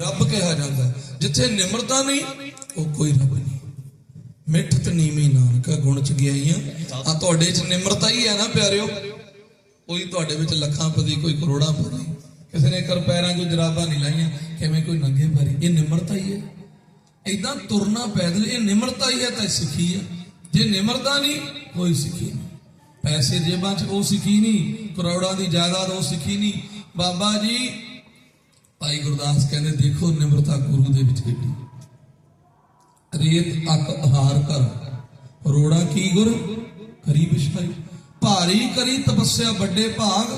ਰੱਬ ਕਿਹਾ ਜਾਂਦਾ ਜਿੱਥੇ ਨਿਮਰਤਾ ਨਹੀਂ, ਉਹ ਕੋਈ ਰੱਬ ਨਹੀਂ। ਮਿੱਠ ਤੇ ਨੀਵੀਂ ਨਾਨਕਾ ਗੁਣ ਚ ਗਿਆਈਆਂ। ਆ ਤੁਹਾਡੇ ਚ ਨਿਮਰਤਾ ਹੀ ਹੈ ਨਾ ਪਿਆਰਿਓ। ਕੋਈ ਤੁਹਾਡੇ ਵਿੱਚ ਲੱਖਾਂ ਪਤੀ, ਕੋਈ ਕਰੋੜਾਂ ਪਤੀ। ਕਿਸੇ ਨੇ ਕਰ ਪੈਰਾਂ 'ਚ ਜਰਾਬਾਂ ਨਹੀਂ ਲਾਈਆਂ। ਕਿਵੇਂ ਕੋਈ ਨੰਗੇ ਪੈਰੀ। ਇਹ ਨਿਮਰਤਾ ਹੀ ਹੈ। ਇਦਾਂ ਤੁਰਨਾ ਪੈਦਲ ਇਹ ਨਿਮਰਤਾ ਹੀ ਹੈ ਤਾਂ ਸਿੱਖੀ ਹੈ। ਜੇ ਨਿਮਰਤਾ ਨਹੀਂ, ਕੋਈ ਸਿੱਖੀ ਨਹੀਂ। ਪੈਸੇ ਜੇਬਾਂ 'ਚ ਉਹ ਸਿੱਖੀ ਨਹੀਂ। ਕਰੋੜਾਂ ਦੀ ਜਾਇਦਾਦ ਉਹ ਸਿੱਖੀ ਨਹੀਂ। ਬਾਬਾ ਜੀ ਭਾਈ ਗੁਰਦਾਸ ਕਹਿੰਦੇ, ਦੇਖੋ ਨਿਮਰਤਾ ਗੁਰੂ ਦੇ ਵਿੱਚ ਕਿੱਡੀ। ਰੇਤ ਅਕ ਆਹਾਰ ਕਰ ਰੋੜਾ ਕੀ ਗੁਰ? ਕਰੀ ਵਿਸ਼ਾਈ ਭਾਰੀ ਕਰੀ ਤਪੱਸਿਆ ਵੱਡੇ ਭਾਗ।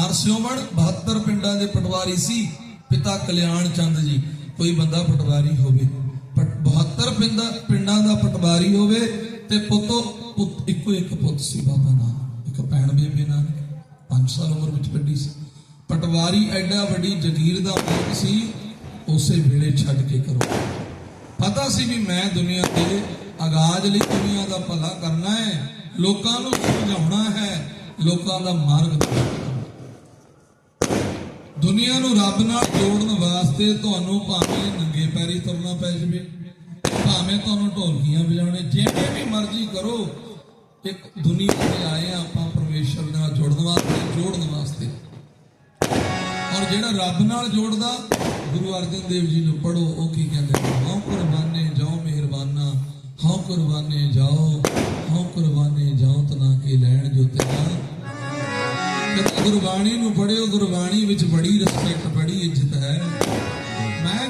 ਹਰ ਸਿਉਮਣ 72 ਪਿੰਡਾਂ ਦੇ ਪਟਵਾਰੀ ਸੀ। ਪਿਤਾ ਕਲਿਆਣ ਚੰਦ ਜੀ, ਕੋਈ ਬੰਦਾ ਪਟਵਾਰੀ ਹੋਵੇ। ਪਟ 72 ਪਿੰਡਾਂ ਪਿੰਡਾਂ ਦਾ ਪਟਵਾਰੀ ਹੋਵੇ ਤੇ ਪੁੱਤੋ, ਪੁੱਤ, ਇੱਕੋ ਇੱਕ ਪੁੱਤ ਸੀ ਬਾਬਾ ਨਾਨਕ। ਇੱਕ ਭੈਣ ਬੇਬੇ ਨਾਨਕ। 5 ਸਾਲ ਉਮਰ ਵਿੱਚ ਕੱਢੀ ਸੀ। ਪਟਵਾਰੀ ਐਡਾ ਵੱਡੀ ਜਗੀਰ ਦਾ ਮਾਲਕ ਸੀ, ਉਸੇ ਵੇਲੇ ਛੱਡ ਕੇ ਕਰੋ ਪਤਾ ਸੀ ਵੀ ਮੈਂ ਦੁਨੀਆ ਦੇ ਆਗਾਜ਼ ਲਈ ਦੁਨੀਆ ਦਾ ਭਲਾ ਕਰਨਾ ਹੈ, ਲੋਕਾਂ ਨੂੰ ਸਮਝਾਉਣਾ ਹੈ, ਲੋਕਾਂ ਦਾ ਮਾਰਗ ਦਿਖਾਉਣਾ ਦੁਨੀਆ ਨੂੰ ਰੱਬ ਨਾਲ ਜੋੜਨ ਵਾਸਤੇ ਤੁਹਾਨੂੰ ਭਾਵੇਂ ਨੰਗੇ ਪੈਰੀ ਤੁਰਨਾ ਪੈ ਜਾਵੇ, ਭਾਵੇਂ ਤੁਹਾਨੂੰ ਢੋਲਕੀਆਂ ਵਜਾਉਣੇ ਜਿਹੜੇ ਵੀ ਮਰਜ਼ੀ ਕਰੋ, ਇੱਕ ਦੁਨੀਆ ਤੇ ਆਏ ਆ ਆਪਾਂ ਪਰਮੇਸ਼ਰ ਨਾਲ ਜੁੜਨ ਵਾਸਤੇ, ਜੋੜਨ ਵਾਸਤੇ। ਔਰ ਜਿਹੜਾ ਰੱਬ ਨਾਲ ਜੋੜਦਾ, ਗੁਰੂ ਅਰਜਨ ਦੇਵ ਜੀ ਨੂੰ ਪੜੋ ਉਹ ਕੀ ਕਹਿੰਦੇ ਹਉ ਕੁਰਬਾਨੇ ਜਾਓ ਮਿਹਰਬਾਨਾ, ਹਉ ਕੁਰਬਾਨੇ ਜਾਓ, ਹਉ ਕੁਰਬਾਨੇ ਜਾਓ ਤਨਾ ਕੇ ਲੈਣ ਜੋ ਤੇਰਾ ਗੁਰਬਾਣੀ ਨੂੰ ਪੜਿਓ ਗੁਰਬਾਣੀ ਵਿੱਚ ਬੜੀ ਰਿਸਪੈਕਟ ਬੜੀ ਇੱਜ਼ਤ ਹੈ। ਮੈਂ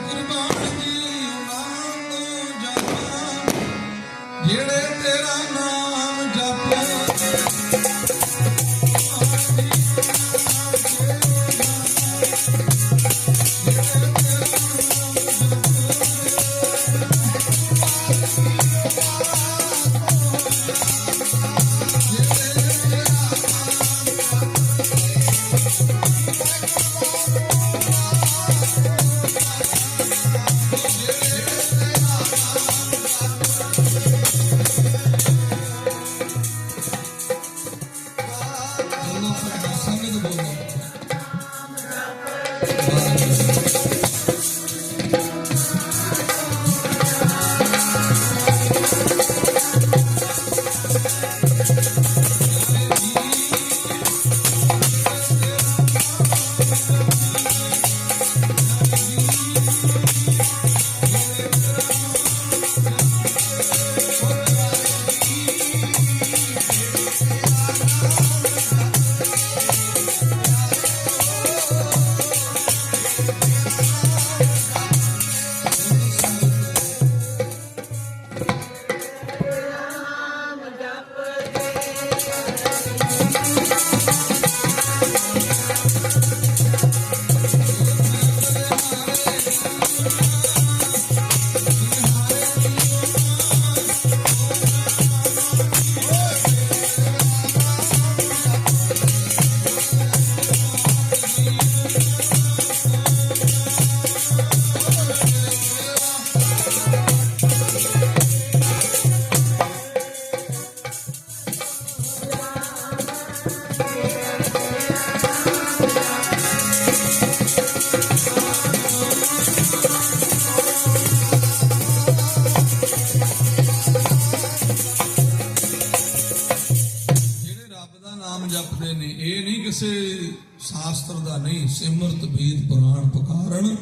ਸਿਮਰਤ ਵੇਦ ਪੁਰਾਣ ਪੁਕਾਰਨ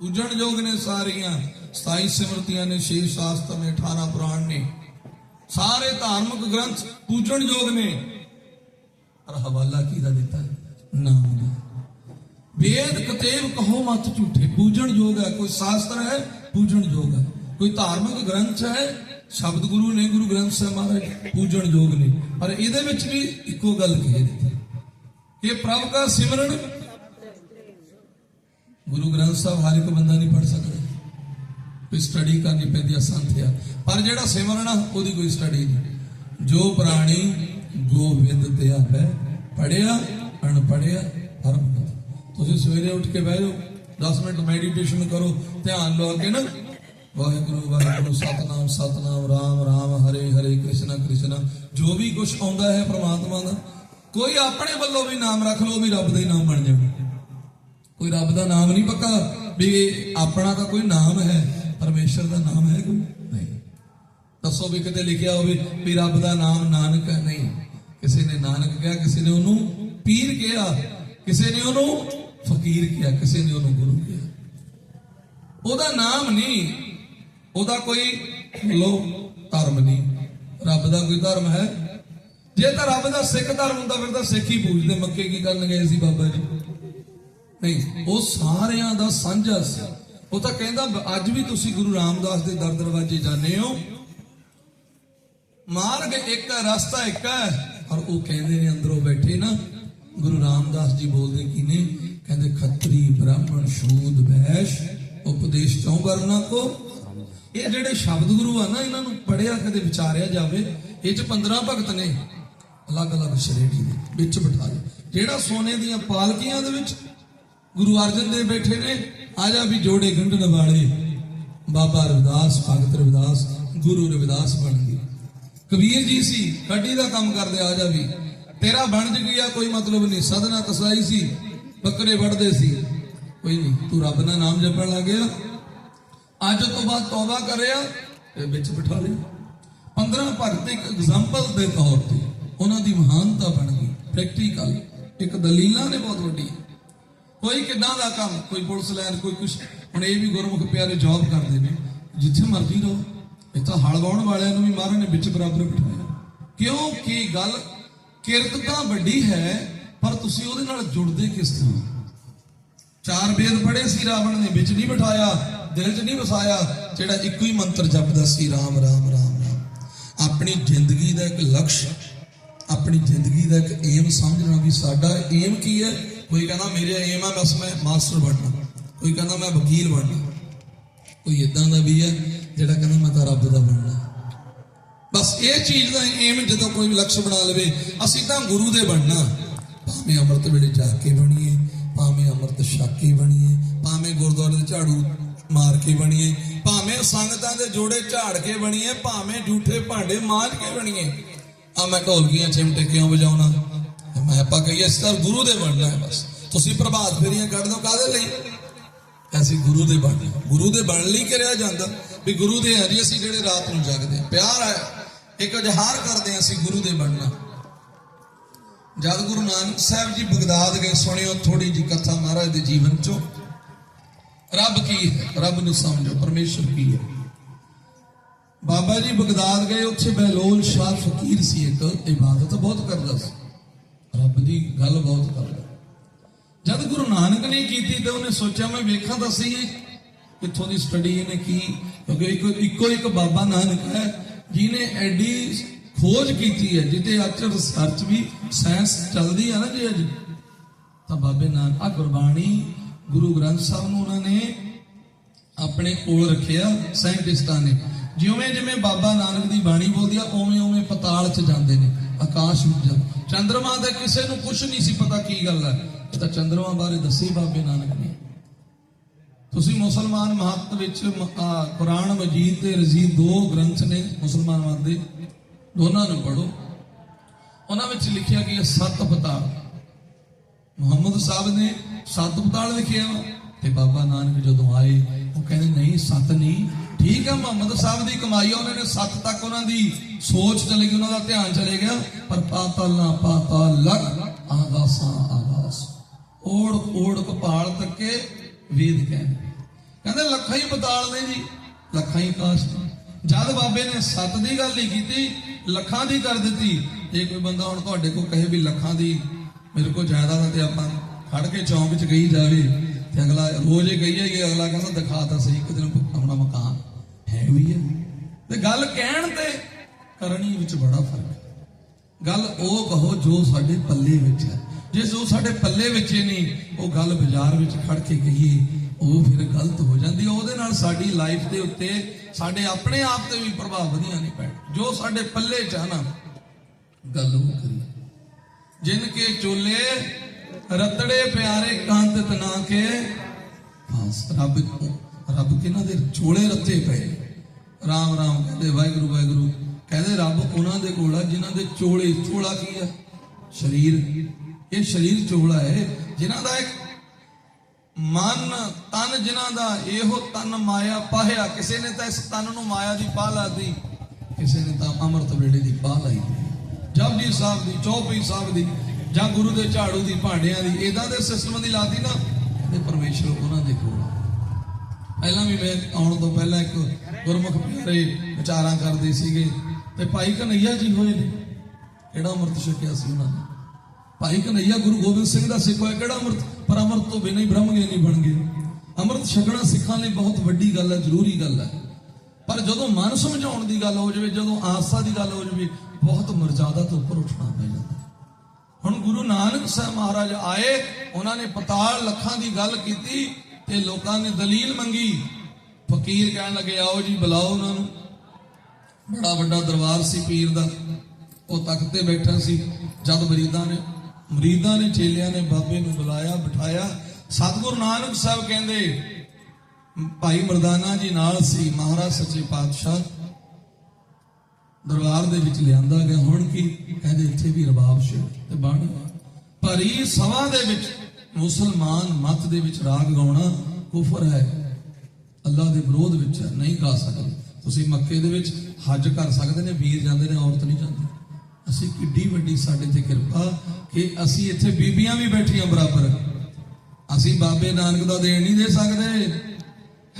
ਉਜਣ ਜੋਗ ਨੇ ਸਾਰੀਆਂ 27 ਸਿਮਰਤੀਆਂ ਨੇ 6 ਸ਼ਾਸਤਰ ਨੇ 18 ਪੁਰਾਣ ਨੇ। ਸਾਰੇ ਧਾਰਮਿਕ ਗ੍ਰੰਥ ਪੂਜਣ ਯੋਗ ਨੇ। ਪਰ ਹਵਾਲਾ ਕਿਹਦਾ ਦਿੱਤਾ? ਹੈ? ਨਾਮ ਦਾ। ਵੇਦ ਕਤੇਬ ਕਹੋ ਮਤ ਝੂਠੇ, ਪੂਜਣ ਯੋਗ ਹੈ, ਕੋਈ ਸ਼ਾਸਤਰ ਹੈ, ਪੂਜਣ ਯੋਗ ਹੈ। ਕੋਈ ਧਾਰਮਿਕ ਗ੍ਰੰਥ ਹੈ, ਸ਼ਬਦ ਗੁਰੂ ਨੇ, ਗੁਰੂ ਗ੍ਰੰਥ ਸਾਹਿਬ ਮਹਾਰਾਜ, ਪੂਜਣ ਯੋਗ ਨੇ। ਪਰ ਇਹਦੇ ਵਿੱਚ ਵੀ ਇੱਕੋ ਗੱਲ ਕਹੀ ਦਿੱਤੀ। ਕਿ ਪ੍ਰਭ ਦਾ ਸਿਮਰਨ। ਗੁਰੂ ਗ੍ਰੰਥ ਸਾਹਿਬ ਹਰ ਇੱਕ ਬੰਦਾ ਨਹੀਂ ਪੜ ਸਕਦਾ। ਕੋਈ ਸਟੱਡੀ ਕਰਨੀ ਪੈਂਦੀ ਆ ਸੰਥਿਆ ਪਰ ਜਿਹੜਾ ਸਿਮਰਨ ਆ, ਉਹਦੀ ਕੋਈ ਸਟੱਡੀ ਨਹੀਂ। ਜੋ ਪ੍ਰਾਣੀ ਗੋਬਿੰਦ ਤੇ ਆਪੈ ਪੜਿਆ ਅਣ ਪੜਿਆ ਪਰਮ ਤੁਸੀਂ ਸਵੇਰੇ ਉੱਠ ਕੇ ਬਹਿ ਜਾਓ 10 ਮਿੰਟ ਮੈਡੀਟੇਸ਼ਨ ਕਰੋ, ਧਿਆਨ ਲਓ ਅੱਗੇ ਨਾ। ਵਾਹਿਗੁਰੂ ਵਾਹਿਗੁਰੂ, ਸਤਨਾਮ ਸਤਨਾਮ, ਰਾਮ ਰਾਮ, ਹਰੇ ਹਰੇ, ਕ੍ਰਿਸ਼ਨ ਕ੍ਰਿਸ਼ਨ। ਜੋ ਵੀ ਕੁਝ ਆਉਂਦਾ ਹੈ ਪ੍ਰਮਾਤਮਾ ਦਾ ਕੋਈ ਆਪਣੇ ਵੱਲੋਂ ਵੀ ਨਾਮ ਰੱਖ ਲਓ ਵੀ ਰੱਬ ਦਾ ਹੀ ਨਾਮ ਬਣ ਜਾਵੇ। ਕੋਈ ਰੱਬ ਦਾ ਨਾਮ ਨਹੀਂ ਪੱਕਾ ਵੀ ਆਪਣਾ ਤਾਂ ਕੋਈ ਨਾਮ ਹੈ, ਪਰਮੇਸ਼ਰ ਦਾ ਨਾਮ ਹੈ ਕੋਈ? ਨਹੀਂ। ਦੱਸੋ ਵੀ ਕਿਤੇ ਲਿਖਿਆ ਹੋਵੇ ਵੀ ਰੱਬ ਦਾ ਨਾਮ ਨਾਨਕ ਹੈ। ਨਹੀਂ। ਕਿਸੇ ਨੇ ਨਾਨਕ ਕਿਹਾ, ਕਿਸੇ ਨੇ ਉਹਨੂੰ ਪੀਰ ਕਿਹਾ, ਕਿਸੇ ਨੇ ਉਹਨੂੰ ਫਕੀਰ ਕਿਹਾ, ਕਿਸੇ ਨੇ ਉਹਨੂੰ ਗੁਰੂ ਕਿਹਾ। ਉਹਦਾ ਨਾਮ ਨਹੀਂ। ਉਹਦਾ ਕੋਈ ਲੋ ਧਰਮ ਨਹੀਂ। ਰੱਬ ਦਾ ਕੋਈ ਧਰਮ ਹੈ? ਜੇ ਤਾਂ ਰੱਬ ਦਾ ਸਿੱਖ ਧਰਮ ਹੁੰਦਾ, ਫਿਰ ਤਾਂ ਸਿੱਖ ਹੀ ਪੂਜਦੇ। ਮੱਕੇ ਕੀ ਕਰਨ ਗਏ ਸੀ ਬਾਬਾ ਜੀ? ਨਹੀਂ, ਉਹ ਸਾਰਿਆਂ ਦਾ ਸਾਂਝਾ ਸੀ। ਉਹ ਤਾਂ ਕਹਿੰਦਾ, ਅੱਜ ਵੀ ਤੁਸੀਂ ਗੁਰੂ ਰਾਮਦਾਸ ਦੇ ਦਰ ਦਰਵਾਜ਼ੇ ਜਾਂਦੇ ਹੋ। ਮਾਰਗ ਇੱਕ ਹੈ, ਰਸਤਾ ਇੱਕ ਹੈ। ਔਰ ਉਹ ਕਹਿੰਦੇ ਨੇ, ਅੰਦਰੋਂ ਬੈਠੇ ਨਾ, ਗੁਰੂ ਰਾਮਦਾਸ ਜੀ ਬੋਲਦੇ ਕੀ ਨੇ? ਕਹਿੰਦੇ, ਖੱਤਰੀ ਬ੍ਰਾਹਮਣ ਸ਼ੂਦ ਵੈਸ਼ ਉਪਦੇਸ਼ ਚੋਂ ਵਰਨਾ ਕੋ। ਇਹ ਜਿਹੜੇ ਸ਼ਬਦ ਗੁਰੂ ਆ ਨਾ, ਇਹਨਾਂ ਨੂੰ ਪੜਿਆ ਕਦੇ ਵਿਚਾਰਿਆ ਜਾਵੇ, ਇਹ ਚ 15 ਭਗਤ ਨੇ। ਅਲੱਗ-ਅਲੱਗ ਸ਼੍ਰੇਣੀ ਦੇ ਵਿੱਚ ਬਿਠਾ ਲਏ ਜਿਹੜਾ ਸੋਨੇ ਦੀਆਂ ਪਾਲਕੀਆਂ ਦੇ ਵਿੱਚ ਗੁਰੂ ਅਰਜਨ ਦੇਵ ਬੈਠੇ ਨੇ, ਆ ਜਾ ਵੀ ਜੋੜੇ ਗੰਢਣ ਵਾਲੇ। ਬਾਬਾ ਰਵਿਦਾਸ, ਭਗਤ ਰਵਿਦਾਸ, ਗੁਰੂ ਰਵਿਦਾਸ ਬਣ ਗਏ। ਕਬੀਰ ਜੀ ਸੀ ਕੱਢੀ ਦਾ ਕੰਮ ਕਰਦੇ, ਆ ਜਾ ਵੀ। ਤੇਰਾ ਬਣ ਜ ਗਿਆ ਕੋਈ ਮਤਲਬ ਨਹੀਂ। ਸਦਨਾ ਕਸਾਈ ਸੀ, ਬੱਕਰੇ ਵੜਦੇ ਸੀ। ਕੋਈ ਨਹੀਂ, ਤੂੰ ਰੱਬ ਦਾ ਨਾਮ ਜਪਣ ਲੱਗ ਗਿਆ। ਅੱਜ ਤੋਂ ਬਾਅਦ ਤੌਬਾ ਕਰਿਆ ਤੇ ਵਿੱਚ ਬਿਠਾ ਲਿਆ। 15 ਭਗਤ ਇੱਕ ਐਗਜ਼ਾਮਪਲ ਦੇ ਤੌਰ ਤੇ ਉਹਨਾਂ ਦੀ ਮਹਾਨਤਾ ਬਣ ਗਈ। ਪ੍ਰੈਕਟੀਕਲ ਇੱਕ ਦਲੀਲਾਂ ਨੇ ਬਹੁਤ ਵੱਡੀ। ਕੋਈ ਕਿੱਦਾਂ ਦਾ ਕੰਮ, ਕੋਈ ਪੁਲਿਸ ਲਾਈਨ, ਕੋਈ ਕੁਛ। ਹੁਣ ਇਹ ਵੀ ਗੁਰਮੁਖ ਪਿਆਰੇ ਜੌਬ ਕਰਦੇ ਨੇ। ਜਿੱਥੇ ਮਰਜ਼ੀ ਰਹੋ। ਇਹ ਤਾਂ ਹਲ ਵਾਉਣ ਵਾਲਿਆਂ ਨੂੰ ਵੀ ਮਹਾਰਾਜ ਨੇ ਵਿੱਚ ਬਰਾਬਰ ਬਿਠਾਇਆ। ਕਿਉਂਕਿ ਗੱਲ? ਕਿਰਤ ਤਾਂ ਵੱਡੀ ਹੈ, ਪਰ ਤੁਸੀਂ ਉਹਦੇ ਨਾਲ ਜੁੜਦੇ ਕਿਸ ਤਰ੍ਹਾਂ? ਚਾਰ ਵੇਦ ਪੜ੍ਹੇ ਸੀ ਰਾਵਣ ਨੇ, ਵਿੱਚ ਨਹੀਂ ਬਿਠਾਇਆ, ਦਿਲ 'ਚ ਨਹੀਂ ਵਸਾਇਆ। ਜਿਹੜਾ ਇੱਕੋ ਹੀ ਮੰਤਰ ਜਪਦਾ ਸੀ, ਰਾਮ ਰਾਮ ਰਾਮ ਰਾਮ। ਆਪਣੀ ਜ਼ਿੰਦਗੀ ਦਾ ਇੱਕ ਲਕਸ਼ ਆਪਣੀ ਜ਼ਿੰਦਗੀ ਦਾ ਇੱਕ ਏਮ ਸਮਝਣਾ ਵੀ ਸਾਡਾ ਏਮ ਕੀ ਹੈ? ਕੋਈ ਕਹਿੰਦਾ ਮੇਰਾ ਏਮ ਹੈ ਬਸ ਮੈਂ ਮਾਸਟਰ ਬਣਨਾ। ਕੋਈ ਕਹਿੰਦਾ ਮੈਂ ਵਕੀਲ ਬਣਨਾ। ਕੋਈ ਇਦਾਂ ਦਾ ਵੀ ਹੈ ਜਿਹੜਾ ਕਹਿੰਦਾ ਮੈਂ ਤਾਂ ਰੱਬ ਦਾ ਬਣਨਾ। ਬਸ ਇਹ ਚੀਜ਼ ਦਾ ਏਮ ਜਦੋਂ ਕੋਈ ਲਕਸ਼ ਬਣਾ ਲਵੇ, ਅਸੀਂ ਤਾਂ ਗੁਰੂ ਦੇ ਬਣਨਾ। ਭਾਵੇਂ ਅੰਮ੍ਰਿਤ ਵੇਲੇ ਜਾ ਕੇ ਬਣੀਏ, ਭਾਵੇਂ ਅੰਮ੍ਰਿਤ ਛਕ ਕੇ ਬਣੀਏ, ਭਾਵੇਂ ਗੁਰਦੁਆਰੇ ਦੇ ਝਾੜੂ ਮਾਰ ਕੇ ਬਣੀਏ, ਭਾਵੇਂ ਸੰਗਤਾਂ ਦੇ ਜੋੜੇ ਝਾੜ ਕੇ ਬਣੀਏ, ਭਾਵੇਂ ਝੂਠੇ ਭਾਂਡੇ ਮਾਰ ਕੇ ਬਣੀਏ। ਆ ਮੈਂ ਢੋਲਕੀਆਂ ਚਿਮਟੇ ਕਿਉਂ ਵਜਾਉਣਾ। ਮੈਂ ਆਪਾਂ ਕਹੀਏ ਇਸ ਤਰ੍ਹਾਂ ਗੁਰੂ ਦੇ ਬਣਨਾ ਹੈ ਬਸ। ਤੁਸੀਂ ਪ੍ਰਭਾਤ ਫੇਰੀਆਂ ਕੱਢ ਦੋ ਕਾਹਦੇ ਲਈ? ਅਸੀਂ ਗੁਰੂ ਦੇ ਬਣ ਗੁਰੂ ਦੇ ਬਣ ਲਈ ਕਰਿਆ ਜਾਂਦਾ। ਵੀ ਗੁਰੂ ਦੇ ਹਾਂ ਜੀ, ਅਸੀਂ ਜਿਹੜੇ ਰਾਤ ਨੂੰ ਜਾਗਦੇ ਹਾਂ। ਪਿਆਰ ਹੈ, ਇੱਕ ਅਜਹਾਰ ਕਰਦੇ ਹਾਂ ਅਸੀਂ ਗੁਰੂ ਦੇ ਬਣਨਾ। ਜਦ ਗੁਰੂ ਨਾਨਕ ਸਾਹਿਬ ਜੀ ਬਗਦਾਦ ਗਏ, ਸੁਣਿਓ ਥੋੜੀ ਜੀ ਕਥਾ ਮਹਾਰਾਜ ਦੇ ਜੀਵਨ ਚੋਂ। ਰੱਬ ਕੀ ਹੈ? ਰੱਬ ਨੂੰ ਸਮਝੋ, ਪਰਮੇਸ਼ਰ ਕੀ ਹੈ? ਬਾਬਾ ਜੀ ਬਗਦਾਦ ਗਏ, ਉੱਥੇ ਬਹਿਲੋਲ ਸ਼ਾਹ ਫਕੀਰ ਸੀ ਇੱਕ, ਇਬਾਦਤ ਬਹੁਤ ਕਰਦਾ ਸੀ। ਰੱਬ ਦੀ ਗੱਲ ਬਹੁਤ ਕਰਦਾ। ਜਦ ਗੁਰੂ ਨਾਨਕ ਨੇ ਕੀਤੀ ਤੇ ਉਹਨੇ ਸੋਚਿਆ, ਮੈਂ ਵੇਖਾਂ ਤਾਂ ਸਹੀ ਕਿੱਥੋਂ ਦੀ ਸਟੱਡੀ ਇਹਨੇ ਕੀ ਕਿਉਂਕਿ ਇੱਕੋ ਇੱਕੋ ਇੱਕ ਬਾਬਾ ਨਾਨਕ ਹੈ, ਜਿਹਨੇ ਐਡੀ ਖੋਜ ਕੀਤੀ ਹੈ ਜਿੱਤੇ ਅੱਜ ਰਿਸਰਚ ਵੀ ਸਾਇੰਸ ਚੱਲਦੀ ਹੈ ਨਾ ਜੀ ਅੱਜ। ਤਾਂ ਬਾਬੇ ਨਾਨਕ, ਆ ਗੁਰਬਾਣੀ ਗੁਰੂ ਗ੍ਰੰਥ ਸਾਹਿਬ ਨੂੰ ਉਹਨਾਂ ਨੇ ਆਪਣੇ ਕੋਲ ਰੱਖਿਆ ਸਾਇੰਟਿਸਟਾਂ ਨੇ। ਜਿਵੇਂ ਜਿਵੇਂ ਬਾਬਾ ਨਾਨਕ ਦੀ ਬਾਣੀ ਬੋਲਦੀ ਆ, ਉਵੇਂ ਉਵੇਂ ਪਤਾਲ 'ਚ ਜਾਂਦੇ ਨੇ, ਆਕਾਸ਼ ਵਿੱਚ ਜਾਂਦੇ ਚੰ드ਰਮਾ ਦਾ ਕਿਸੇ ਨੂੰ ਕੁਝ ਨਹੀਂ ਸੀ ਪਤਾ ਕੀ ਗੱਲ ਹੈ ਤਾਂ ਚੰ드ਰਮਾ ਬਾਰੇ ਦੱਸੇ ਬਾਬੇ ਨਾਨਕ ਨੇ। ਤੁਸੀਂ ਮੁਸਲਮਾਨ ਮਹੱਤ ਵਿੱਚ ਮ- ਕੁਰਾਨ, ਮਜੀਦ ਤੇ ਰਜ਼ੀਦ ਦੋ ਗ੍ਰੰਥ ਨੇ, ਮੁਸਲਮਾਨਾਂ ਦੇ। ਦੋਨਾਂ ਨੂੰ ਪੜੋ ਉਹਨਾਂ ਵਿੱਚ ਲਿਖਿਆ ਗਿਆ ਸੱਤ ਪਤਾਲ। ਮੁਹੰਮਦ ਸਾਹਿਬ ਨੇ ਸੱਤ ਪਤਾਲ ਲਿਖਿਆ ਤੇ ਬਾਬਾ ਨਾਨਕ ਜਦੋਂ ਆਏ, ਉਹ ਕਹਿੰਦੇ, ਨਹੀਂ, ਸੱਤ ਨਹੀਂ ਠੀਕ ਹੈ ਮੁਹੰਮਦ ਸਾਹਿਬ ਦੀ ਕਮਾਈ ਆ, ਉਹਨਾਂ ਨੇ ਸੱਤ ਤੱਕ ਉਹਨਾਂ ਦੀ ਸੋਚ ਚਲੇ ਗਈ ਉਹਨਾਂ ਦਾ ਧਿਆਨ ਚਲੇ ਗਿਆ। ਪਰ ਪਾਤਾ ਨਾ ਪਾਤਾਲ ਲਗ ਆਗਾਸਾਂ ਆਗਾਸ ਓੜ ਓੜ ਕਪਾਲ ਤੱਕੇ ਵੇਦ ਕਹਿੰਦੇ। ਕਹਿੰਦੇ ਲੱਖਾਂ ਹੀ ਪਤਾਲ ਨੇ ਜੀ ਲੱਖਾਂ ਹੀ ਕਾਸ਼ ਜਦ ਬਾਬੇ ਨੇ ਸੱਤ ਦੀ ਗੱਲ ਨਹੀਂ ਕੀਤੀ ਲੱਖਾਂ ਦੀ ਕਰ ਦਿੱਤੀ ਜੇ ਕੋਈ ਬੰਦਾ ਹੁਣ ਤੁਹਾਡੇ ਕੋਲ ਕਹੇ ਵੀ ਲੱਖਾਂ ਦੀ ਮੇਰੇ ਕੋਲ ਜ਼ਿਆਦਾ ਨਾ ਤੇ ਆਪਾਂ ਖੜ ਕੇ ਚੌਂਕ 'ਚ ਗਈ ਜਾਵੇ ਤੇ ਅਗਲਾ ਰੋਜ਼ ਹੀ ਕਹੀਏ ਕਿ ਅਗਲਾ ਕਹਿੰਦਾ ਦਿਖਾ ਤਾਂ ਸਹੀ ਕਿ ਤੈਨੂੰ ਆਪਣਾ ਮਕਾਨ। ਹੈ ਵੀ ਹੈ। ਤੇ ਗੱਲ ਕਹਿਣ ਤੇ ਕਰਨੀ ਵਿੱਚ ਬੜਾ ਫ਼ਰਕ ਹੈ। ਗੱਲ ਉਹ ਕਹੋ ਜੋ ਸਾਡੇ ਪੱਲੇ ਵਿੱਚ ਹੈ। ਜੇ ਜੋ ਸਾਡੇ ਪੱਲੇ ਵਿੱਚ ਹੀ ਨਹੀਂ, ਉਹ ਗੱਲ ਬਾਜ਼ਾਰ ਵਿੱਚ ਖੜ ਕੇ ਕਹੀਏ, ਉਹ ਫਿਰ ਗਲਤ ਹੋ ਜਾਂਦੀ ਹੈ। ਉਹਦੇ ਨਾਲ ਸਾਡੀ ਲਾਈਫ ਦੇ ਉੱਤੇ ਸਾਡੇ ਆਪਣੇ ਆਪ ਤੇ ਵੀ ਪ੍ਰਭਾਵ ਵਧੀਆ ਨਹੀਂ ਪੈਣਾ। ਜੋ ਸਾਡੇ ਪੱਲੇ ਚ ਆ ਨਾ, ਗੱਲ ਉਹ ਕਰੀ। ਜਿਨ ਕੇ ਚੋਲੇ, ਰਤੜੇ ਪਿਆਰੇ ਕੰਤ ਤਨਾ ਕੇ ਫਾਸ। ਰੱਬ ਰੱਬ ਕਿਹਨਾਂ ਦੇ ਚੋਲੇ ਰੱਤੇ ਪਏ। ਰਾਮ ਰਾਮ ਕਹਿੰਦੇ, ਵਾਹਿਗੁਰੂ ਵਾਹਿਗੁਰੂ। ਕਹਿੰਦੇ, ਰੱਬ ਉਹਨਾਂ ਦੇ ਕੋਲ ਆ ਜਿਨ੍ਹਾਂ ਦੇ ਚੋਲੇ ਝੋਲਾ ਕੀ ਆ? ਸਰੀਰ। ਇਹ ਸਰੀਰ ਚੋਲਾ ਹੈ ਜਿਨ੍ਹਾਂ ਦਾ ਇੱਕ ਮਨ, ਤਨ ਜਿਨ੍ਹਾਂ ਦਾ, ਇਹੋ ਤਨ ਮਾਇਆ ਪਾਹਿਆ। ਕਿਸੇ ਨੇ ਤਾਂ ਇਸ ਤਨ ਨੂੰ ਮਾਇਆ ਦੀ ਪਾਹ ਲਾਦੀ ਕਿਸੇ ਨੇ ਤਾਂ ਅੰਮ੍ਰਿਤ ਵੇਲੇ ਦੀ ਪਾਹ ਲਾਈ। ਜਪਜੀ ਸਾਹਿਬ ਦੀ, ਚੌਪਈ ਸਾਹਿਬ ਦੀ, ਜਾਂ ਗੁਰੂ ਦੇ ਝਾੜੂ ਦੀ, ਭਾਂਡਿਆਂ ਦੀ ਇਦਾਂ ਦੇ ਸਿਸਟਮ ਦੀ ਲਾਦੀ ਨਾ। ਤੇ ਪਰਮੇਸ਼ਰ ਉਹਨਾਂ ਦੇ ਕੋਲ ਪਹਿਲਾਂ ਵੀ ਮੈਂ ਆਉਣ ਤੋਂ ਪਹਿਲਾਂ ਇੱਕ ਗੁਰਮੁਖ ਪਿਆਰੇ ਵਿਚਾਰਾਂ ਕਰਦੇ ਸੀਗੇ ਤੇ ਭਾਈ ਕਨਈਆ ਜੀ ਹੋਏ ਨੇ। ਕਿਹੜਾ ਅੰਮ੍ਰਿਤ ਛਕਿਆ ਸੀ ਉਹਨਾਂ ਨੇ? ਭਾਈ ਕਨਈਆ ਗੁਰੂ ਗੋਬਿੰਦ ਸਿੰਘ ਦਾ ਸਿੱਖ ਹੋਇਆ। ਕਿਹੜਾ ਅਮਰਤ? ਪਰ ਅੰਮ੍ਰਿਤ ਤੋਂ ਬਿਨਾਂ ਹੀ ਬ੍ਰਹਮ ਗਿਆਨੀ ਬਣ ਗਏ। ਅੰਮ੍ਰਿਤ ਛਕਣਾ ਸਿੱਖਾਂ ਲਈ ਬਹੁਤ ਵੱਡੀ ਗੱਲ ਹੈ, ਜ਼ਰੂਰੀ ਗੱਲ ਹੈ। ਪਰ ਜਦੋਂ ਮਨ ਸਮਝਾਉਣ ਦੀ ਗੱਲ ਹੋ ਜਾਵੇ, ਜਦੋਂ ਆਸਾ ਦੀ ਗੱਲ ਹੋ ਜਾਵੇ, ਬਹੁਤ ਮਰਜ਼ਾਦਾ ਤੋਂ ਉੱਪਰ ਉੱਠਣਾ ਪੈ ਜਾਂਦਾ। ਹੁਣ ਗੁਰੂ ਨਾਨਕ ਸਾਹਿਬ ਮਹਾਰਾਜ ਆਏ, ਉਹਨਾਂ ਨੇ ਪਤਾਲ ਲੱਖਾਂ ਦੀ ਗੱਲ ਕੀਤੀ। ਤੇ ਲੋਕਾਂ ਨੇ ਦਲੀਲ ਮੰਗੀ। ਫਕੀਰ ਕਹਿਣ ਲੱਗੇ, ਆਓ ਜੀ, ਬੁਲਾਓ ਉਹਨਾਂ ਨੂੰ। ਬੜਾ ਵੱਡਾ ਦਰਬਾਰ ਸੀ ਪੀਰ ਦਾ। ਉਹ ਤਖਤ ਤੇ ਬੈਠਾ ਸੀ। ਜਦ ਮਰੀਦਾਂ ਨੇ ਮਰੀਦਾਂ ਨੇ, ਚੇਲਿਆਂ ਨੇ ਬਾਬੇ ਨੂੰ ਬੁਲਾਇਆ, ਬਿਠਾਇਆ। ਸਤਿਗੁਰੂ ਨਾਨਕ ਸਾਹਿਬ ਕਹਿੰਦੇ, ਭਾਈ ਮਰਦਾਨਾ ਜੀ ਨਾਲ ਸੀ, ਮਹਾਰਾਜ ਸੱਚੇ ਪਾਤਸ਼ਾਹ। ਦਰਬਾਰ ਦੇ ਵਿੱਚ ਲਿਆਂਦਾ ਗਿਆ। ਹੁਣ ਕੀ? ਕਹਿੰਦੇ, ਇੱਥੇ ਵੀ ਰਬਾਬ ਸ਼ੇਰ ਤੇ ਬਾਣੀ ਭਰੀ ਸਭਾ ਦੇ ਵਿੱਚ ਮੁਸਲਮਾਨ ਮਤ ਦੇ ਵਿੱਚ ਰਾਗ ਗਾਉਣਾ ਕੁਫਰ ਹੈ। ਅੱਲਾ ਦੇ ਵਿਰੋਧ ਵਿੱਚ ਹੈ, ਨਹੀਂ ਗਾ ਸਕਦੇ। ਤੁਸੀਂ ਮੱਕੇ ਦੇ ਵਿੱਚ ਹੱਜ ਕਰ ਸਕਦੇ ਨੇ, ਵੀਰ ਜਾਂਦੇ ਨੇ, ਔਰਤ ਨਹੀਂ ਜਾਂਦੀ। ਅਸੀਂ ਕਿੱਡੀ ਵੱਡੀ ਸਾਡੇ ਤੇ ਕਿਰਪਾ ਕਿ ਅਸੀਂ ਇੱਥੇ ਬੀਬੀਆਂ ਵੀ ਬੈਠੀਆਂ ਬਰਾਬਰ। ਅਸੀਂ ਬਾਬੇ ਨਾਨਕ ਦਾ ਦੇਣ ਨਹੀਂ ਦੇ ਸਕਦੇ।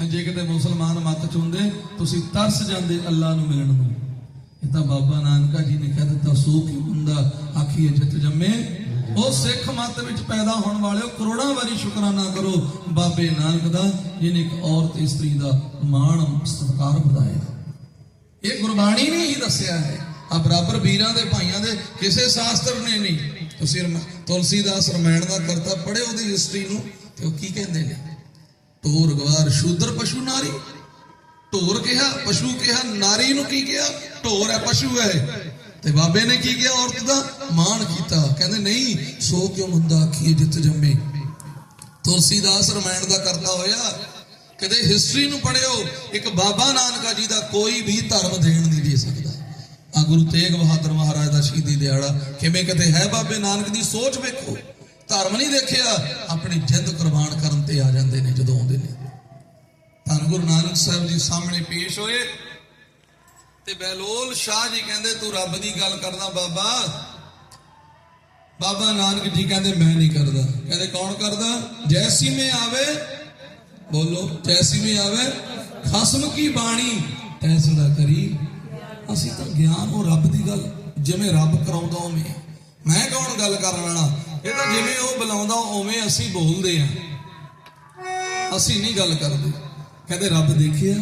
ਜੇ ਕਿਤੇ ਮੁਸਲਮਾਨ ਮੱਤ ਚ ਹੁੰਦੇ, ਤੁਸੀਂ ਤਰਸ ਜਾਂਦੇ ਅੱਲਾ ਨੂੰ ਮਿਲਣ ਨੂੰ। ਇਹ ਤਾਂ ਬਾਬਾ ਨਾਨਕਾ ਜੀ ਨੇ ਕਹਿ ਦਿੱਤਾ, ਸੋ ਕੀ ਹੁੰਦਾ? ਆਖੀਏ, ਜਿੱਤ ਜੰਮੇ ਉਹ ਸਿੱਖ ਮੱਤ ਵਿੱਚ ਪੈਦਾ ਹੋਣ ਵਾਲਿਓ ਕਰੋੜਾਂ ਵਾਰੀ ਸ਼ੁਕਰਾਨਾ ਕਰੋ ਬਾਬੇ ਨਾਨਕ ਦਾ, ਜਿਹਨੇ ਇੱਕ ਔਰਤ ਇਸਤਰੀ ਦਾ ਮਾਣ, ਸਤਿਕਾਰ ਵਧਾਇਆ। ਇਹ ਗੁਰਬਾਣੀ ਨੇ ਹੀ ਦੱਸਿਆ ਹੈ। ਆ ਬਰਾਬਰ ਵੀਰਾਂ ਦੇ, ਭਾਈਆਂ ਦੇ, ਕਿਸੇ ਸ਼ਾਸਤਰ ਨੇ ਨਹੀਂ। ਤੁਸੀਂ ਰਮ- ਤੁਲਸੀਦਾਸ ਰਮਾਇਣ ਦਾ ਕਰਤਾ ਪੜ੍ਹੇ ਉਹਦੀ ਹਿਸਟਰੀ ਨੂੰ, ਤੇ ਉਹ ਕੀ ਕਹਿੰਦੇ ਨੇ? ਟੋਰ ਗਵਾਰ, ਸ਼ੂਦਰ, ਪਸ਼ੂ, ਨਾਰੀ। ਢੋਰ ਕਿਹਾ, ਪਸ਼ੂ ਕਿਹਾ, ਨਾਰੀ ਨੂੰ ਕੀ ਕਿਹਾ? ਢੋਰ ਹੈ, ਪਸ਼ੂ ਹੈ। ਤੇ ਬਾਬੇ ਨੇ ਕੀ ਕਿਹਾ? ਔਰਤ ਦਾ ਮਾਣ ਕੀਤਾ। ਕਹਿੰਦੇ, ਨਹੀਂ, ਸੋ ਕਿਉਂ ਮੁੰਦਾ ਆਖੀਏ ਜਿੱਤ ਜੰਮੇ? ਤੁਲਸੀਦਾਸ ਰਮਾਇਣ ਦਾ ਕਰਤਾ ਹੋਇਆ। ਕਦੇ ਹਿਸਟਰੀ ਨੂੰ ਪੜਿਓ ਇੱਕ ਬਾਬਾ ਨਾਨਕਾ ਜੀ ਦਾ ਕੋਈ ਵੀ ਧਰਮ ਦੇਣ ਨਹੀਂ ਦੇ ਸਕਦਾ। ਆ ਗੁਰੂ ਤੇਗ ਬਹਾਦਰ ਮਹਾਰਾਜ ਦਾ ਸ਼ਹੀਦੀ ਦਿਹਾੜਾ। ਕਿਵੇਂ ਕਿਤੇ ਹੈ ਬਾਬੇ ਨਾਨਕ ਦੀ ਸੋਚ ਵੇਖੋ? ਧਰਮ ਨਹੀਂ ਦੇਖਿਆ, ਆਪਣੀ ਜਿੰਦ ਕੁਰਬਾਨ ਕਰਨ ਤੇ ਆ ਜਾਂਦੇ ਨੇ, ਜਦੋਂ ਆਉਂਦੇ ਨੇ। ਧੰਨ ਗੁਰੂ ਨਾਨਕ ਸਾਹਿਬ ਜੀ ਸਾਹਮਣੇ ਪੇਸ਼ ਹੋਏ। ਤੇ ਬਹਿਲੋਲ ਸ਼ਾਹ ਜੀ ਕਹਿੰਦੇ, ਤੂੰ ਰੱਬ ਦੀ ਗੱਲ ਕਰਦਾ ਬਾਬਾ। ਬਾਬਾ ਨਾਨਕ ਜੀ ਕਹਿੰਦੇ, ਮੈਂ ਨਹੀਂ ਕਰਦਾ। ਕਹਿੰਦੇ, ਕੌਣ ਕਰਦਾ? ਜੈਸੀ ਮੈਂ ਆਵੇ। ਬੋਲੋ ਜੈਸੀ ਮੈਂ ਆਵੇ। ਖਸਮ ਕੀ ਬਾਣੀ? ਐਸਾ ਕਰੀ। ਅਸੀਂ ਤਾਂ ਗਿਆਨ ਉਹ ਰੱਬ ਦੀ ਗੱਲ, ਜਿਵੇਂ ਰੱਬ ਕਰਾਉਂਦਾ ਉਵੇਂ ਮੈਂ ਕੌਣ ਗੱਲ ਕਰਨ ਵਾਲਾ? ਇਹ ਤਾਂ ਜਿਵੇਂ ਉਹ ਬੁਲਾਉਂਦਾ, ਉਵੇਂ ਅਸੀਂ ਬੋਲਦੇ ਆਂ। ਅਸੀਂ ਨਹੀਂ ਗੱਲ ਕਰਦੇ। ਕਹਿੰਦੇ, ਰੱਬ ਦੇਖਿਆ?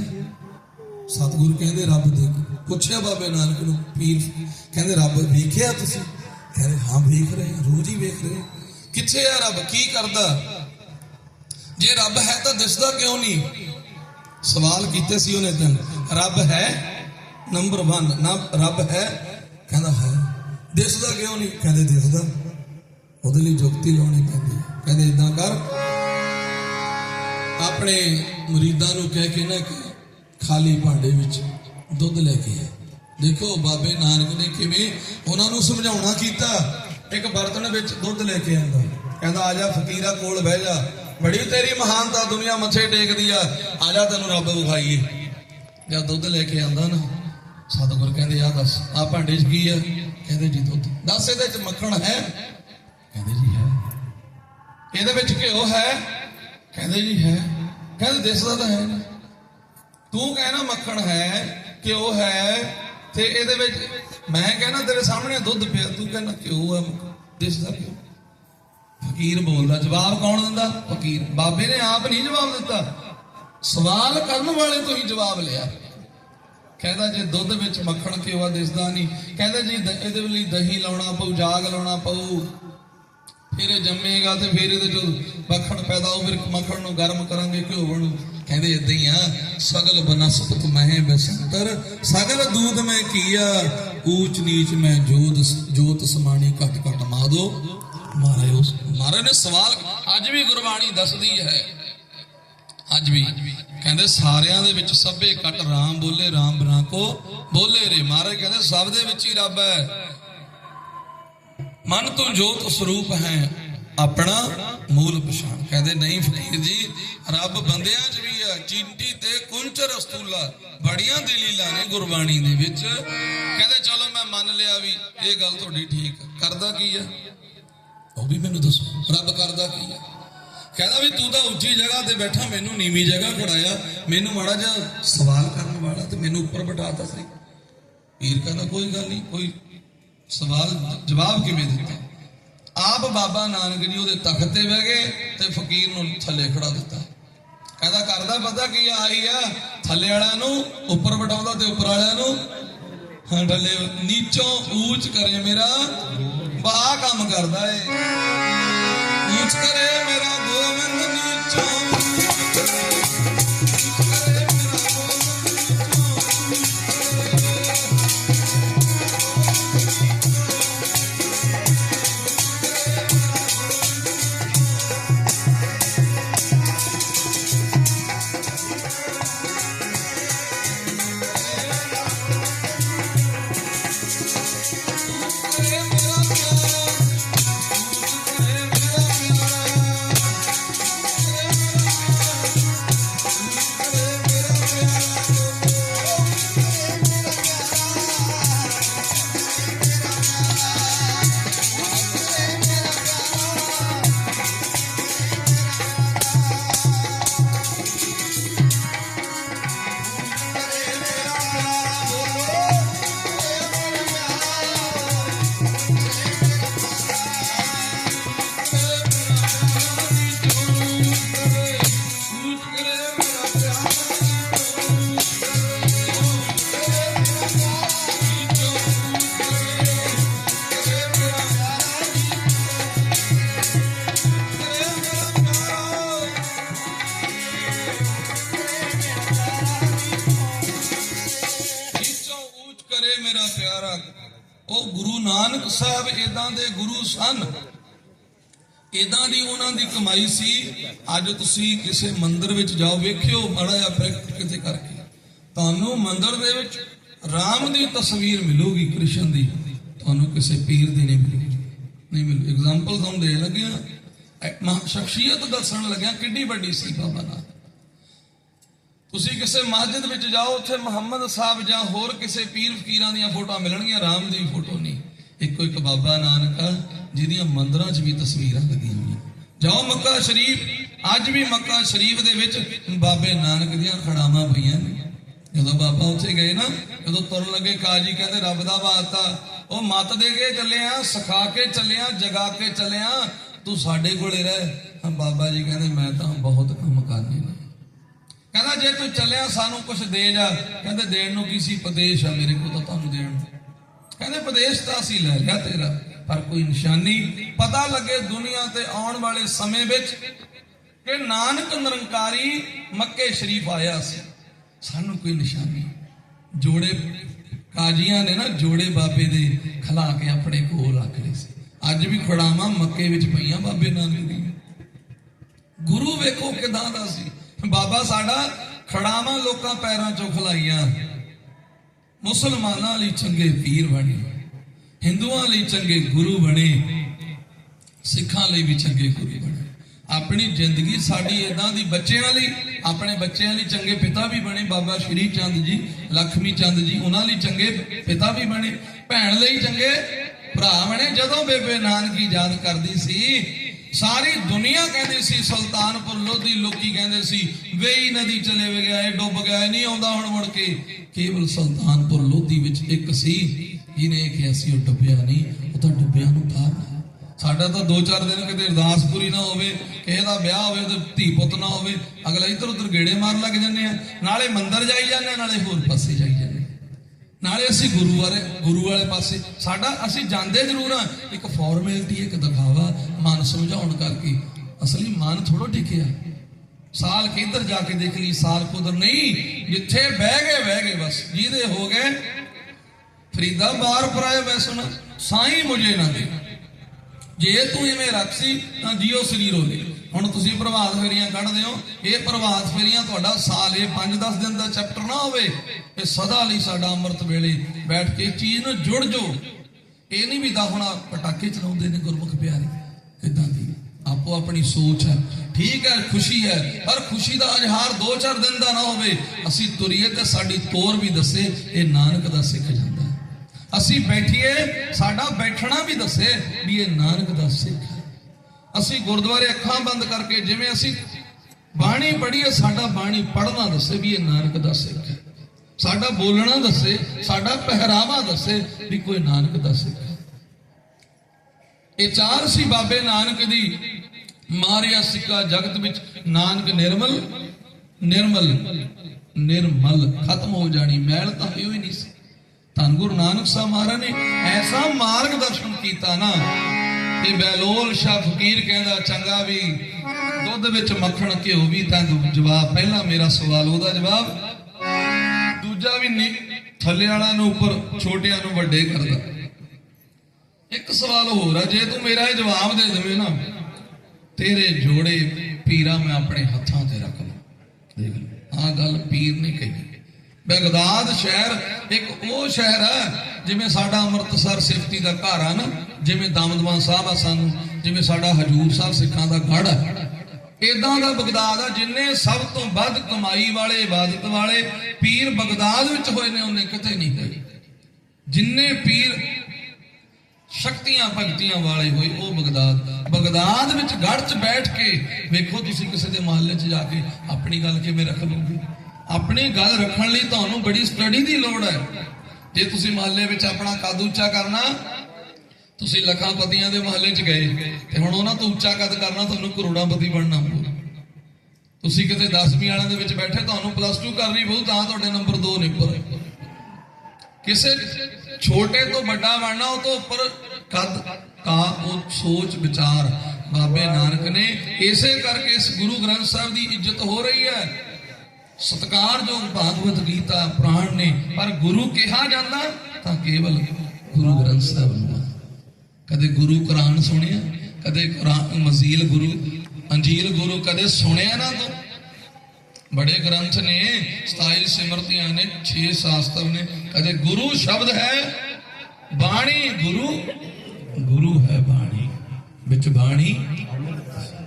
ਸਤਿਗੁਰੂ ਕਹਿੰਦੇ, ਰੱਬ ਦੇਖ। ਪੁੱਛਿਆ ਬਾਬੇ ਨਾਨਕ ਨੂੰ, ਪੀਰ, ਕਹਿੰਦੇ, ਰੱਬ ਵੇਖਿਆ ਤੁਸੀਂ? ਕਹਿੰਦੇ, ਹਾਂ, ਵੇਖ ਰਹੇ ਹਾਂ, ਰੋਜ਼ ਹੀ ਵੇਖ ਰਹੇ ਕਿੱਥੇ ਆ ਰੱਬ? ਕੀ ਕਰਦਾ? ਜੇ ਰੱਬ ਹੈ ਤਾਂ ਦਿਸਦਾ ਕਿਉਂ ਨਹੀਂ? ਸਵਾਲ ਕੀਤੇ ਸੀ ਉਹਨੇ ਦਿਨ ਰੱਬ ਹੈ ਨੰਬਰ 1 ਨਾ ਰੱਬ ਹੈ? ਕਹਿੰਦਾ, ਹੈ। ਦਿਸਦਾ ਕਿਉਂ ਨਹੀਂ? ਕਹਿੰਦੇ, ਦਿਸਦਾ। ਉਹਦੇ ਲਈ ਜੁਗਤੀ ਲਾਉਣੀ ਪੈਂਦੀ ਕਹਿੰਦੇ ਇਦਾਂ ਕਰ, ਆਪਣੇ ਮੁਰੀਦਾਂ ਨੂੰ ਕਹਿ ਕੇ ਨਾ ਕਿ ਖਾਲੀ ਭਾਂਡੇ ਵਿੱਚ ਦੁੱਧ ਲੈ ਕੇ ਆ ਦੇਖੋ, ਬਾਬੇ ਨਾਨਕ ਨੇ ਕਿਵੇਂ ਉਹਨਾਂ ਨੂੰ ਸਮਝਾਉਣਾ ਕੀਤਾ। ਇੱਕ ਬਰਤਨ ਵਿੱਚ ਦੁੱਧ ਲੈ ਕੇ ਆਂਦਾ। ਕਹਿੰਦਾ, ਆ ਜਾ, ਫਕੀਰਾ ਕੋਲ ਬਹਿ ਜਾ। ਬੜੀ ਤੇਰੀ ਮਹਾਨਤਾ ਦੁਨੀਆ ਮੱਥੇ ਟੇਕਦੀ ਆ। ਆ ਜਾ, ਤੈਨੂੰ ਰੱਬ ਵਿਖਾਈਏ। ਜਦ ਦੁੱਧ ਲੈ ਕੇ ਆਂਦਾ ਨਾ, ਸਤਿਗੁਰ ਕਹਿੰਦੇ, ਆ ਦੱਸ ਆ ਭਾਂਡੇ 'ਚ ਕੀ ਆ? ਕਹਿੰਦੇ, ਜੀ, ਦੁੱਧ। ਦੱਸ, ਇਹਦੇ 'ਚ ਮੱਖਣ ਹੈ? ਕਹਿੰਦੇ, ਜੀ, ਹੈ। ਇਹਦੇ ਵਿੱਚ ਘਿਓ ਹੈ? ਕਹਿੰਦੇ, ਜੀ, ਹੈ। ਕਹਿੰਦੇ, ਦਿਸਦਾ ਤਾਂ ਹੈ ਤੂੰ ਕਹਿਣਾ ਮੱਖਣ ਹੈ ਘਿਓ ਹੈ? ਤੇ ਇਹਦੇ ਵਿੱਚ ਮੈਂ ਕਹਿੰਦਾ ਤੇਰੇ ਸਾਹਮਣੇ ਦੁੱਧ ਪਿਆ। ਤੂੰ ਕਹਿੰਦਾ ਘਿਓ ਹੈ? ਦਿਸਦਾ ਕਿਉਂ? ਫਕੀਰ ਬੋਲਦਾ, ਜਵਾਬ ਕੌਣ ਦਿੰਦਾ? ਫਕੀਰ। ਬਾਬੇ ਨੇ ਆਪ ਨਹੀਂ ਜਵਾਬ ਦਿੱਤਾ। ਸਵਾਲ ਕਰਨ ਵਾਲੇ ਤੋਂ ਹੀ ਜਵਾਬ ਲਿਆ। ਕਹਿੰਦਾ ਜੇ ਦੁੱਧ ਵਿੱਚ ਮੱਖਣ ਘਿਓ ਆ, ਦਿਸਦਾ ਨਹੀਂ। ਕਹਿੰਦਾ ਜੀ ਇਹਦੇ ਲਈ ਦਹੀਂ ਲਾਉਣਾ ਪਊ, ਜਾਗ ਲਾਉਣਾ ਪਊ। ਫਿਰ ਇਹ ਜੰਮੇਗਾ ਤੇ ਫਿਰ ਇਹਦੇ ਚੋਂ ਮੱਖਣ ਪੈਦਾ ਹੋ ਫਿਰ ਮੱਖਣ ਨੂੰ ਗਰਮ ਕਰਾਂਗੇ, ਘਿਓ ਬਣੂ। ਕਹਿੰਦੇ ਇਦਾਂ ਹੀ ਆ, ਸਗਲ ਬਨਸਪਤ ਮਹਿ ਬਸੰਤਰ, ਸਗਲ ਦੂਧ ਮੈਂ ਕੀਆ, ਊਚ ਨੀਚ ਮੈਂ ਜੋਤ ਜੋਤ ਸਮਾਣੀ ਘਟ ਘਟ ਮਾਦੋ। ਮਾਰੇ ਮਾਰੇ ਨੇ ਸਵਾਲ ਅੱਜ ਵੀ ਗੁਰਬਾਣੀ ਦੱਸਦੀ ਹੈ। ਅੱਜ ਵੀ। ਕਹਿੰਦੇ ਸਾਰਿਆਂ ਦੇ ਵਿੱਚ ਸਭੇ ਕਟ ਰਾਮ ਬੋਲੇ, ਰਾਮ ਬਨਾ ਕੋ ਬੋਲੇ ਰੇ। ਮਹਾਰਾਜ ਕਹਿੰਦੇ ਸਭ ਦੇ ਵਿੱਚ ਹੀ ਰੱਬ ਹੈ। ਮਨ ਤੋਂ ਜੋਤ ਸਰੂਪ ਹੈ। ਆਪਣਾ ਮੂਲ ਪਛਾਣ। ਕਹਿੰਦੇ, ਨਹੀਂ ਫਕੀਰ ਜੀ, ਰੱਬ ਬੰਦਿਆਂ 'ਚ ਵੀ ਆ, ਚਿੰਟੀ ਤੇ ਕੁੰਚ ਰਸਤੂਲਾ ਬੜੀਆਂ ਦਲੀਲਾਂ ਨੇ ਗੁਰਬਾਣੀ ਦੇ ਵਿੱਚ। ਕਹਿੰਦੇ, ਚਲੋ ਮੈਂ ਮੰਨ ਲਿਆ ਵੀ ਇਹ ਗੱਲ ਤੁਹਾਡੀ ਠੀਕ ਕਰਦਾ ਕੀ ਆ? ਉਹ ਵੀ ਮੈਨੂੰ ਦੱਸੋ, ਰੱਬ ਕਰਦਾ ਕੀ ਆ? ਕਹਿੰਦਾ ਵੀ, ਤੂੰ ਤਾਂ ਉੱਚੀ ਜਗ੍ਹਾ ਤੇ ਬੈਠਾ, ਮੈਨੂੰ ਨੀਵੀਂ ਜਗ੍ਹਾ ਖੜਾਇਆ। ਮੈਨੂੰ ਮਾੜਾ ਜਿਹਾ ਸਵਾਲ ਕਰਨ ਵਾਲਾ ਤੇ ਮੈਨੂੰ ਉੱਪਰ ਬਿਠਾਤਾ ਸੀ। ਪੀਰ ਕਹਿੰਦਾ, ਕੋਈ ਗੱਲ ਨਹੀਂ, ਕੋਈ ਸਵਾਲ, ਜਵਾਬ ਕਿਵੇਂ ਦਿੱਤਾ? ਆਪ ਬਾਬਾ ਨਾਨਕ ਜੀ ਉਹਦੇ ਤਖਤ ਤੇ ਬਹਿ ਗਏ ਤੇ ਫਕੀਰ ਨੂੰ ਥੱਲੇ ਖੜਾ ਦਿੱਤਾ। ਕਹਿੰਦਾ, ਕਰਦਾ ਪਤਾ ਕੀ ਆਈ ਆ, ਥੱਲੇ ਵਾਲਿਆਂ ਨੂੰ, ਉੱਪਰ ਬਿਠਾਉਂਦਾ ਤੇ ਉੱਪਰ ਵਾਲਿਆਂ ਨੂੰ। ਥੱਲੇ ਨੀਚੋਂ ਊਚ ਕਰੇ ਮੇਰਾ, ਬਾ ਕੰਮ ਕਰਦਾ ਏ। ਊਚ ਕਰੇ ਮੇਰਾ ਗੋਬਿੰਦ ਨੀਚੋਂ। ਗੁਰੂ ਸਾਹਿਬ ਇਦਾਂ ਦੇ ਗੁਰੂ ਸਨ। ਇਦਾਂ ਦੀ ਉਹਨਾਂ ਦੀ ਕਮਾਈ ਸੀ। ਅੱਜ ਤੁਸੀਂ ਕਿਸੇ ਮੰਦਿਰ ਵਿੱਚ ਜਾਓ, ਵੇਖਿਓ, ਮਾੜਾ ਜਿਹਾ ਪ੍ਰੈਕਟ ਕਿਤੇ ਕਰਕੇ। ਤੁਹਾਨੂੰ ਮੰਦਿਰ ਦੇ ਵਿੱਚ ਰਾਮ ਦੀ ਤਸਵੀਰ ਮਿਲੂਗੀ, ਕ੍ਰਿਸ਼ਨ ਦੀ। ਤੁਹਾਨੂੰ ਕਿਸੇ ਪੀਰ ਦੀ ਨਹੀਂ ਮਿਲੂਗੀ। ਨਹੀਂ ਮਿਲੂ। ਐਗਜ਼ਾਮਪਲ ਤੁਹਾਨੂੰ ਦੇਣ ਲੱਗਿਆ। ਇੱਕ ਸ਼ਖਸੀਅਤ ਦੱਸਣ ਲੱਗਿਆ ਕਿੰਨੀ ਵੱਡੀ ਸੀ ਬਾਬਾ ਨਾਨਕ। ਤੁਸੀਂ ਕਿਸੇ ਮਸਜਿਦ ਵਿੱਚ ਜਾਓ, ਉੱਥੇ ਮੁਹੰਮਦ ਸਾਹਿਬ ਜਾਂ ਹੋਰ ਕਿਸੇ ਪੀਰ ਫਕੀਰਾਂ ਦੀਆਂ ਫੋਟੋਆਂ ਮਿਲਣਗੀਆਂ, ਰਾਮ ਦੀ ਫੋਟੋ ਨਹੀਂ। ਇੱਕੋ ਇੱਕ ਬਾਬਾ ਨਾਨਕ ਆ, ਜਿਹਦੀਆਂ ਮੰਦਰਾਂ 'ਚ ਵੀ ਤਸਵੀਰਾਂ ਲੱਗੀਆਂ ਹੋਈਆਂ। ਜਾਓ ਮੱਕਾ ਸ਼ਰੀਫ, ਅੱਜ ਵੀ ਮੱਕਾ ਸ਼ਰੀਫ ਦੇ ਵਿੱਚ ਬਾਬੇ ਨਾਨਕ ਦੀਆਂ ਖੜਾਵਾਂ ਪਈਆਂ ਨੇ। ਜਦੋਂ ਬਾਬਾ ਉੱਥੇ ਗਏ ਨਾ, ਜਦੋਂ ਤੁਰਨ ਲੱਗੇ, ਕਾਜੀ ਕਹਿੰਦੇ, ਰੱਬ ਦਾ ਵਾਸਤਾ ਉਹ ਮਤ ਦੇ ਕੇ ਚੱਲਿਆ, ਸਿਖਾ ਕੇ ਚੱਲਿਆ, ਜਗਾ ਕੇ ਚੱਲਿਆ, ਤੂੰ ਸਾਡੇ ਕੋਲੇ ਰਹਿ। ਬਾਬਾ ਜੀ ਕਹਿੰਦੇ, ਮੈਂ ਤਾਂ ਬਹੁਤ ਕੰਮ ਕਰਨੇ ਨੇ। ਕਹਿੰਦਾ, ਜੇ ਤੂੰ ਚੱਲਿਆ, ਸਾਨੂੰ ਕੁਝ ਦੇ ਜਾ। ਕਹਿੰਦੇ, ਦੇਣ ਨੂੰ ਕੀ ਸੀ? ਪਦੇਸ਼ ਆ ਮੇਰੇ ਕੋਲ ਤਾਂ ਤੁਹਾਨੂੰ ਦੇਣ ਨੂੰ। ਕਹਿੰਦੇ ਪਦੇਸ਼ ਤਾਂ ਅਸੀਂ ਲੈ ਲਿਆ ਤੇਰਾ, ਪਰ ਕੋਈ ਨਿਸ਼ਾਨੀ ਪਤਾ ਲੱਗੇ ਦੁਨੀਆ ਤੇ ਆਉਣ ਵਾਲੇ ਸਮੇਂ ਵਿੱਚ ਕਿ ਨਾਨਕ ਨਿਰੰਕਾਰੀ ਮੱਕੇ ਸ਼ਰੀਫ ਆਇਆ ਸੀ। ਸਾਨੂੰ ਕੋਈ ਨਿਸ਼ਾਨੀ ਜੋੜੇ ਕਾਜੀਆਂ ਨੇ ਨਾ ਜੋੜੇ ਬਾਬੇ ਦੇ ਖਲਾ ਕੇ ਆਪਣੇ ਕੋਲ ਰੱਖ ਲਏ ਸੀ। ਅੱਜ ਵੀ ਖੜਾਵਾਂ ਮੱਕੇ ਵਿੱਚ ਪਈਆਂ ਬਾਬੇ ਨਾਨਕ ਦੀਆਂ। ਗੁਰੂ ਵੇਖੋ ਕਿਦਾਂ ਦਾ ਸੀ। ਬਾਬਾ ਸਾਡਾ ਖੜਾਵਾਂ ਲੋਕਾਂ ਪੈਰਾਂ ਚੋਂ ਖਲਾਈਆਂ। ਮੁਸਲਮਾਨਾਂ ਲਈ ਚੰਗੇ ਪੀਰ ਬਣੇ, ਹਿੰਦੂਆਂ ਲਈ ਚੰਗੇ ਗੁਰੂ ਬਣੇ, ਸਿੱਖਾਂ ਲਈ ਵੀ ਚੰਗੇ ਗੁਰੂ ਬਣੇ। ਆਪਣੀ ਜ਼ਿੰਦਗੀ ਸਾਡੀ ਇਦਾਂ ਦੀ ਬੱਚਿਆਂ ਲਈ, ਆਪਣੇ ਬੱਚਿਆਂ ਲਈ ਚੰਗੇ ਪਿਤਾ ਵੀ ਬਣੇ, ਬਾਬਾ ਸ਼੍ਰੀ ਚੰਦ ਜੀ, ਲਖਮੀ ਚੰਦ ਜੀ, ਉਹਨਾਂ ਲਈ ਚੰਗੇ ਪਿਤਾ ਵੀ ਬਣੇ, ਭੈਣ ਲਈ ਚੰਗੇ ਭਰਾ ਬਣੇ। ਜਦੋਂ ਬੇਬੇ ਨਾਨਕੀ ਯਾਦ ਕਰਦੀ ਸੀ ਸਾਰੀ ਦੁਨੀਆ ਕਹਿੰਦੀ ਸੀ ਸੁਲਤਾਨਪੁਰ ਲੋਧੀ ਲੋਕੀ ਕਹਿੰਦੇ ਸੀ ਵੇਈ ਨਦੀ ਚਲੇ ਗਿਆ ਇਹ ਡੁੱਬ ਗਿਆ ਨਹੀਂ ਆਉਂਦਾ ਹੁਣ ਮੁੜ ਕੇ। ਕੇਵਲ ਸੁਲਤਾਨਪੁਰ ਲੋਧੀ ਵਿੱਚ ਇੱਕ ਸੀ ਜਿਹਨੇ ਕਿਹਾ ਸੀ ਉਹ ਡੁੱਬਿਆ ਨਹੀਂ ਉਹ ਤਾਂ ਡੁੱਬਿਆ ਨੂੰ ਤਾਰਨਾ ਸਾਡਾ ਤਾਂ 2-4 ਦਿਨ ਕਿਤੇ ਅਰਦਾਸ ਪੂਰੀ ਨਾ ਹੋਵੇ ਕਿਸੇ ਦਾ ਵਿਆਹ ਹੋਵੇ ਤੇ ਧੀ ਪੁੱਤ ਨਾ ਹੋਵੇ ਅਗਲਾ ਇੱਧਰ ਉੱਧਰ ਗੇੜੇ ਮਾਰਨ ਲੱਗ ਜਾਂਦੇ ਆ ਨਾਲੇ ਮੰਦਰ ਜਾਈ ਜਾਂਦੇ ਆ, ਨਾਲੇ ਹੋਰ ਪਾਸੇ ਜਾਈ ਜਾਂਦੇ ਨਾਲੇ ਅਸੀਂ ਗੁਰੂ ਵਾਲੇ ਗੁਰੂ ਵਾਲੇ ਪਾਸੇ। ਸਾਡਾ ਅਸੀਂ ਜਾਂਦੇ ਜ਼ਰੂਰ ਆ ਇੱਕ ਫਾਰਮੈਲਿਟੀ ਇੱਕ ਦਿਖਾਵਾ ਮਨ ਸਮਝਾਉਣ ਕਰਕੇ। ਅਸਲੀ ਮਨ ਥੋੜਾ ਟਿਕਿਆ। ਸਾਲ ਕਿੱਧਰ ਜਾ ਕੇ ਦੇਖ ਲਈ, ਸਾਲ ਕੁਦਰ ਨਹੀਂ। ਜਿੱਥੇ ਬਹਿ ਗਏ ਬਹਿ ਗਏ ਬਸ। ਜਿਹਦੇ ਹੋ ਗਏ ਫਰੀਦਾ ਬਾਰ ਪਰਾਏ ਮੈਂ ਸੁਣਾ। ਸਾਈਂ ਮੁਝੇ ਨਾ ਦੇ। ਜੇ ਤੂੰ ਇਵੇਂ ਰੱਖਸੀ ਤਾਂ ਜੀਓ ਸਰੀਰ ਹੋ ਗਏ ਹੁਣ ਤੁਸੀਂ ਪ੍ਰਭਾਤ ਫੇਰੀਆਂ ਕੱਢਦੇ ਹੋ। ਇਹ ਪ੍ਰਭਾਤ ਫੇਰੀਆਂ ਤੁਹਾਡਾ ਸਾਲ ਇਹ 5-10 ਦਿਨ ਦਾ ਚੈਪਟਰ ਨਾ ਹੋਵੇ, ਇਹ ਸਦਾ ਲਈ ਸਾਡਾ ਅੰਮ੍ਰਿਤ ਵੇਲੇ ਬੈਠ ਕੇ ਚੀਜ਼ ਨੂੰ ਜੁੜ ਜੋ। ਇਹ ਨਹੀਂ ਵੀ ਦਾ ਹੁਣ ਪਟਾਕੇ ਚਲਾਉਂਦੇ ਨੇ ਗੁਰਮੁਖ ਪਿਆਰੇ। ਕਿਦਾਂ ਦੀ ਆਪੋ ਆਪਣੀ ਸੋਚ ਹੈ। ਠੀਕ ਹੈ, ਖੁਸ਼ੀ ਹੈ, ਪਰ ਖੁਸ਼ੀ ਦਾ ਇਜ਼ਹਾਰ 2-4 ਦਿਨ ਦਾ ਨਾ ਹੋਵੇ। ਅਸੀਂ ਤੁਰੀਏ ਤੇ ਸਾਡੀ ਤੋਰ ਵੀ ਦੱਸੇ, ਇਹ ਨਾਨਕ ਦਾ ਸਿੱਖ ਜਾਂਦਾ ਅਸੀਂ ਬੈਠੀਏ, ਸਾਡਾ ਬੈਠਣਾ ਵੀ ਦੱਸੇ ਵੀ ਇਹ ਨਾਨਕ ਦਾ ਸਿੱਖ ਅਸੀਂ ਗੁਰਦੁਆਰੇ ਅੱਖਾਂ ਬੰਦ ਕਰਕੇ ਜਿਵੇਂ ਅਸੀਂ ਬਾਣੀ ਪੜ੍ਹੀਏ, ਸਾਡਾ ਬਾਣੀ ਪੜ੍ਹਨਾ ਦੱਸੇ ਵੀ ਇਹ ਨਾਨਕ ਦਾ ਸਿੱਖ ਹੈ। ਸਾਡਾ ਬੋਲਣਾ ਦੱਸੇ, ਸਾਡਾ ਪਹਿਰਾਵਾ ਦੱਸੇ ਵੀ ਕੋਈ ਨਾਨਕ ਦਾ ਸਿੱਖ ਹੈ। ਇਹ ਚਾਰ ਸੀ ਬਾਬੇ ਨਾਨਕ ਦੀ, ਮਾਰਿਆ ਸਿੱਕਾ ਜਗਤ ਵਿੱਚ, ਨਾਨਕ ਨਿਰਮਲ ਨਿਰਮਲ ਨਿਰਮਲ, ਖਤਮ ਹੋ ਜਾਣੀ, ਮੈਲ ਤਾਂ ਹੋਈ ਹੀ ਨਹੀਂ ਸੀ। ਧੰਨ ਗੁਰੂ ਨਾਨਕ ਸਾਹਿਬ ਮਹਾਰਾਜ ਨੇ ਐਸਾ ਮਾਰਗ ਦਰਸ਼ਨ ਕੀਤਾ ਨਾ ਤੇ ਬੈਲੋਲ ਸ਼ਾਹ ਫਕੀਰ ਕਹਿੰਦਾ, ਚੰਗਾ ਵੀ ਦੁੱਧ ਵਿੱਚ ਮੱਖਣ, ਘਿਓ ਵੀ ਤਾਂ ਜਵਾਬ, ਪਹਿਲਾ ਮੇਰਾ ਸਵਾਲ, ਉਹਦਾ ਜਵਾਬ ਦੂਜਾ ਵੀ ਥੱਲੇ ਵਾਲਾ ਨੂੰ ਉੱਪਰ, ਛੋਟਿਆਂ ਨੂੰ ਵੱਡੇ ਕਰਦਾ। ਇੱਕ ਸਵਾਲ ਹੋਰ ਆ, ਜੇ ਤੂੰ ਮੇਰਾ ਇਹ ਜਵਾਬ ਦੇ ਦੇਵੇਂ ਨਾ, ਤੇਰੇ ਜੋੜੇ ਪੀਰਾ ਮੈਂ ਆਪਣੇ ਹੱਥਾਂ ਤੇ ਰੱਖ ਲਾਂ ਦੇਖ ਲੈ ਆਹ ਗੱਲ ਪੀਰ ਨੇ ਕਹੀ। ਬਗਦਾਦ ਸ਼ਹਿਰ ਇੱਕ ਉਹ ਸ਼ਹਿਰ ਹੈ ਜਿਵੇਂ ਸਾਡਾ ਅੰਮ੍ਰਿਤਸਰ ਸਿਫਤੀ ਦਾ ਘਰ ਆ ਨਾ, ਜਿਵੇਂ ਦਮਦਮਾ ਸਾਹਿਬ ਆ ਸਾਨੂੰ, ਜਿਵੇਂ ਸਾਡਾ ਹਜੂਰ ਸਾਹਿਬ ਸਿੱਖਾਂ ਦਾ ਗੜ ਹੈ ਇਦਾਂ ਦਾ ਬਗਦਾਦ ਆ, ਜਿੰਨੇ ਸਭ ਤੋਂ ਵੱਧ ਕਮਾਈ ਵਾਲੇ, ਇਬਾਦਤ ਵਾਲੇ ਪੀਰ ਬਗਦਾਦ ਵਿੱਚ ਹੋਏ ਨੇ, ਉਹਨੇ ਕਿਤੇ ਨਹੀਂ ਹੋਏ। ਜਿੰਨੇ ਪੀਰ ਸ਼ਕਤੀਆਂ, ਭਗਤੀਆਂ ਵਾਲੇ ਹੋਏ, ਉਹ ਬਗਦਾਦ। ਬਗਦਾਦ ਵਿੱਚ ਗੜ 'ਚ ਬੈਠ ਕੇ ਵੇਖੋ ਤੁਸੀਂ ਕਿਸੇ ਦੇ ਮਹੱਲੇ 'ਚ ਜਾ ਕੇ ਆਪਣੀ ਗੱਲ ਕਿਵੇਂ ਰੱਖ ਲਓਗੇ? ਆਪਣੀ ਗੱਲ ਰੱਖਣ ਲਈ ਤੁਹਾਨੂੰ ਬੜੀ ਸਟੱਡੀ ਦੀ ਲੋੜ ਹੈ। ਜੇ ਤੁਸੀਂ ਮਹੱਲੇ ਵਿੱਚ ਆਪਣਾ ਕੱਦ ਉੱਚਾ ਕਰਨਾ, ਤੁਸੀਂ ਲੱਖਾਂ ਪਤੀਆਂ ਦੇ ਮਹੱਲੇ 'ਚ ਗਏ, ਤੇ ਹੁਣ ਉਹਨਾਂ ਤੋਂ ਉੱਚਾ ਕੱਦ ਕਰਨਾ ਤੁਹਾਨੂੰ ਕਰੋੜਾਂ ਪਤੀ ਬਣਨਾ ਪਊ ਤੁਸੀਂ ਕਿਤੇ 10ਵੀਂ ਵਾਲਿਆਂ ਦੇ ਵਿੱਚ ਬੈਠੇ, ਤੁਹਾਨੂੰ ਪਲੱਸ 2 ਕਰਨੀ ਪਊ, ਤਾਂ ਤੁਹਾਡੇ ਨੰਬਰ 2 ਨਿਕਲ ਕਿਸੇ ਛੋਟੇ ਤੋਂ ਵੱਡਾ ਬਣਨਾ, ਉਹ ਤੋਂ ਉੱਪਰ ਕੱਦ ਕਾ, ਉਹ ਸੋਚ, ਵਿਚਾਰ ਬਾਬੇ ਨਾਨਕ ਨੇ। ਇਸੇ ਕਰਕੇ ਇਸ ਗੁਰੂ ਗ੍ਰੰਥ ਸਾਹਿਬ ਦੀ ਇੱਜ਼ਤ ਹੋ ਰਹੀ ਹੈ। ਸਤਕਾਰਯੋਗ ਭਾਗਵਤ ਗੀਤਾ ਪ੍ਰਾਣ ਨੇ, ਪਰ ਗੁਰੂ ਕਿਹਾ ਜਾਂਦਾ ਤਾਂ ਕੇਵਲ ਗੁਰੂ ਗ੍ਰੰਥ ਸਾਹਿਬ ਨੂੰ ਕਦੇ ਗੁਰੂ ਕੁਰਾਨ ਸੁਣਿਆ, ਕਦੇ ਕੁਰਾਨ ਮਜ਼ੀਲ ਗੁਰੂ, ਅੰਜੀਲ ਗੁਰੂ ਕਦੇ ਸੁਣਿਆ ਨਾ ਤੂੰ ਬੜੇ ਗ੍ਰੰਥ ਨੇ 27 ਸਿਮਰਤੀਆਂ ਨੇ 6 ਸ਼ਾਸਤਰ ਨੇ, ਕਦੇ ਗੁਰੂ ਸ਼ਬਦ ਹੈ ਬਾਣੀ, ਗੁਰੂ ਗੁਰੂ ਹੈ ਬਾਣੀ, ਵਿੱਚ ਬਾਣੀ।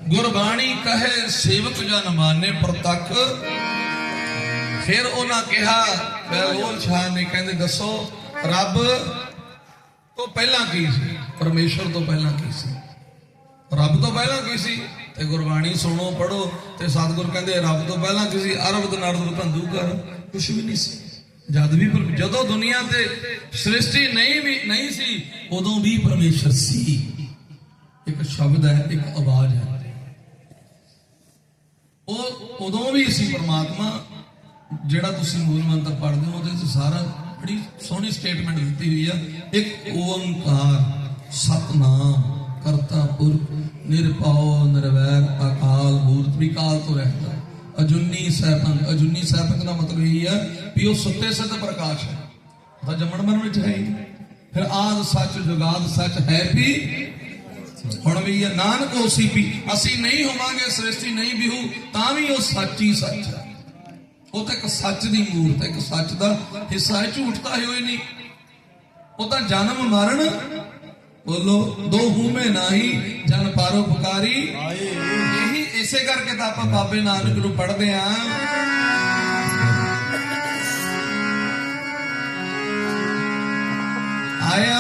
ਗੁਰਬਾਣੀ ਕਹੇ ਸੇਵਕ ਜਨ ਮਾਨੇ ਪ੍ਰਤੱਖ। ਫਿਰ ਉਹਨਾਂ ਕਿਹਾ ਬੈਲੋਲ ਸ਼ਾਹ ਨੇ ਕਹਿੰਦੇ ਦੱਸੋ, ਰੱਬ ਤੋਂ ਪਹਿਲਾਂ ਕੀ ਸੀ? ਪਰਮੇਸ਼ਰ ਤੋਂ ਪਹਿਲਾਂ ਕੀ ਸੀ? ਰੱਬ ਤੋਂ ਪਹਿਲਾਂ ਕੀ ਸੀ? ਤੇ ਗੁਰਬਾਣੀ ਸੁਣੋ ਪੜੋ ਤੇ ਸਤਿਗੁਰ ਕਹਿੰਦੇ, ਰੱਬ ਤੋਂ ਪਹਿਲਾਂ ਕੀ ਸੀ? ਅਰਬਦ ਨਰਦ ਧੰਦੂ ਕਰ ਕੁਝ ਵੀ ਨਹੀਂ ਸੀ। ਜਦ ਵੀ ਜਦੋਂ ਦੁਨੀਆ ਤੇ ਸ੍ਰਿਸ਼ਟੀ ਨਹੀਂ ਵੀ, ਨਹੀਂ ਸੀ, ਉਦੋਂ ਵੀ ਪਰਮੇਸ਼ਰ ਸੀ। ਇੱਕ ਸ਼ਬਦ ਹੈ, ਇੱਕ ਆਵਾਜ਼ ਹੈ। ਉਹ ਉਦੋਂ ਵੀ ਸੀ ਪਰਮਾਤਮਾ ਜਿਹੜਾ ਤੁਸੀਂ ਮੂਲ ਮੰਤਰ ਪੜ੍ਹਦੇ ਹੋ, ਉਹਦੇ 'ਚ ਸਾਰਾ ਬੜੀ ਸੋਹਣੀ ਸਟੇਟਮੈਂਟ ਦਿੱਤੀ ਹੋਈ ਆ। ਇੱਕ ਓੰਕਾਰ, ਸਤਨਾਮ, ਕਰਤਾ ਪੁਰਖ ਨਿਰਭਉ, ਨਿਰਵੈਰ, ਅਕਾਲ ਮੂਰਤ, ਵੀ ਕਾਲ ਤੋਂ ਰਹਿੰਦਾ। ਅਜੁਨੀ ਸੈਭੰ ਅਜੁਨੀ ਸੈਭੰ ਦਾ ਮਤਲਬ ਇਹ ਹੈ ਵੀ ਉਹ ਸੁੱਤੇ ਸਿੱਧ ਪ੍ਰਕਾਸ਼ ਹੈ। ਤਾਂ ਜੰਮਣ ਮਰਨ ਵਿੱਚ ਹੈ ਫਿਰ ਆਦ ਸੱਚ, ਜੁਗਾਦ ਸੱਚ ਹੈ ਵੀ ਹੁਣ ਵੀ ਇਹ ਨਾਨਕ ਹੋਸੀ ਵੀ, ਅਸੀਂ ਨਹੀਂ ਹੋਵਾਂਗੇ, ਸ੍ਰਿਸ਼ਟੀ ਨਹੀਂ ਵੀ ਹੋ ਤਾਂ ਵੀ ਉਹ ਸੱਚ ਹੀ ਸੱਚ ਹੈ ਉਹ ਤਾਂ ਇੱਕ ਸੱਚ ਦੀ ਮੂਰਤ ਹੈ, ਇੱਕ ਸੱਚ ਦਾ ਹਿੱਸਾ ਹੈ, ਝੂਠ ਤਾਂ ਹੈ ਨਹੀਂ। ਉਹ ਤਾਂ ਜਨਮ ਮਰਨ ਬੋਲੋ, ਦੋ ਹੂਮੇ ਨਹੀਂ, ਜਨ ਪਰਉਪਕਾਰੀ ਇਹੀ ਇਸੇ ਕਰਕੇ ਤਾਂ ਆਪਾਂ ਬਾਬੇ ਨਾਨਕ ਨੂੰ ਪੜ੍ਹਦੇ ਆਂ। ਆਇਆ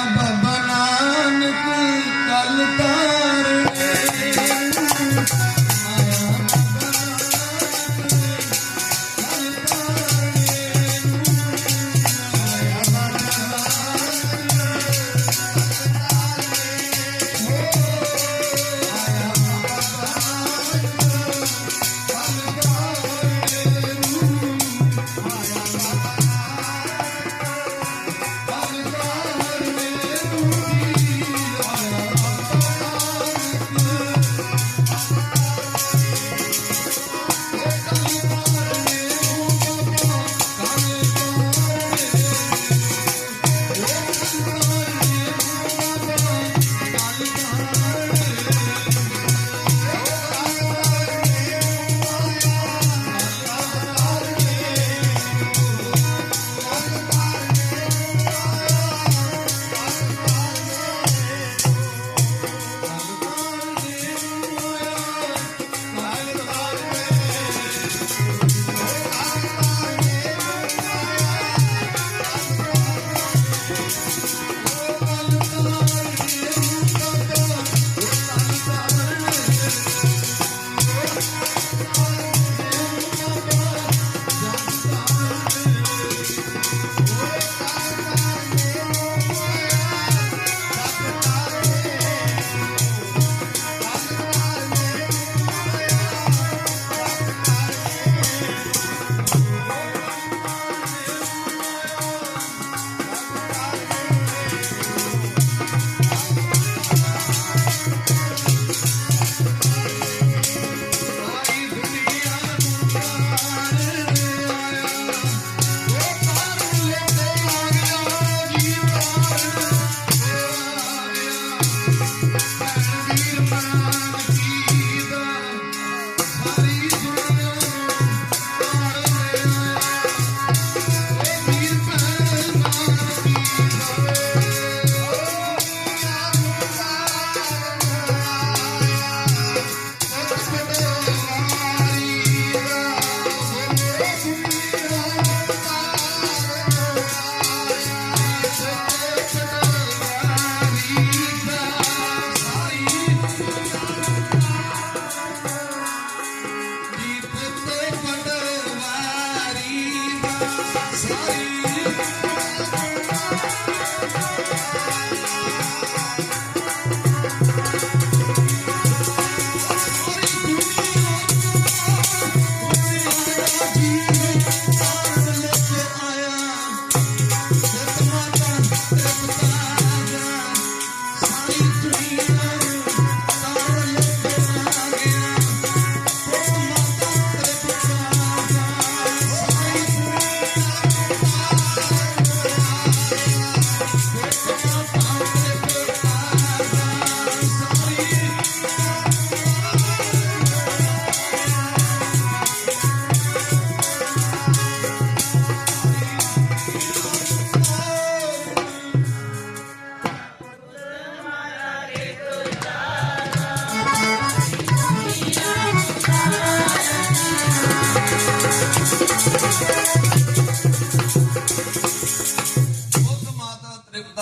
ਪੁੱਤ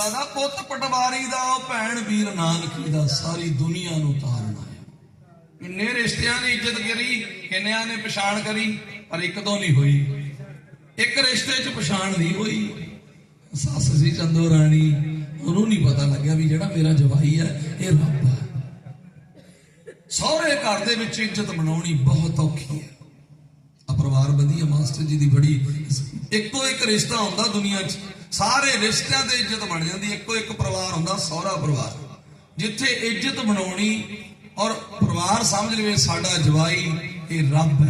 ਦਾ ਪੁੱਤ ਪਟਵਾਰੀ ਦਾ, ਉਹ ਭੈਣ ਵੀਰ ਨਾਨਕੀ ਦਾ, ਸਾਰੀ ਦੁਨੀਆ ਨੂੰ ਤਾਰਨਾ ਹੈ ਇੰਨੇ ਰਿਸ਼ਤਿਆਂ ਨੇ ਇੱਜ਼ਤ ਕਰੀ, ਕਿੰਨਿਆਂ ਨੇ ਪਛਾਣ ਕਰੀ, ਪਰ ਇੱਕ ਤੋਂ ਨਹੀਂ ਹੋਈ। ਇੱਕ ਰਿਸ਼ਤੇ 'ਚ ਪਛਾਣ ਨਹੀਂ ਹੋਈ। ਸੱਸ ਸੀ ਚੰਦੋ ਰਾਣੀ, ਉਹਨੂੰ ਨਹੀਂ ਪਤਾ ਲੱਗਿਆ ਵੀ ਜਿਹੜਾ ਮੇਰਾ ਜਵਾਈ ਹੈ, ਇਹ ਰੱਬ ਹੈ। ਸਹੁਰੇ ਘਰ ਦੇ ਵਿੱਚ ਇੱਜ਼ਤ ਬਣਾਉਣੀ ਬਹੁਤ ਔਖੀ ਹੈ। ਆ ਪਰਿਵਾਰ ਵਧੀਆ, ਮਾਸਟਰ ਜੀ ਦੀ ਬੜੀ, ਇੱਕੋ ਇੱਕ ਰਿਸ਼ਤਾ ਹੁੰਦਾ ਦੁਨੀਆ 'ਚ। ਸਾਰੇ ਰਿਸ਼ਤਿਆਂ ਤੇ ਇੱਜ਼ਤ ਬਣ ਜਾਂਦੀ, ਇੱਕੋ ਇੱਕ ਪਰਿਵਾਰ ਹੁੰਦਾ ਸਹੁਰਾ ਪਰਿਵਾਰ। ਜਿੱਥੇ ਇੱਜ਼ਤ ਬਣਾਉਣੀ ਔਰ ਪਰਿਵਾਰ ਸਮਝ ਲਵੇ ਸਾਡਾ ਜਵਾਈ, ਇਹ ਰੱਬ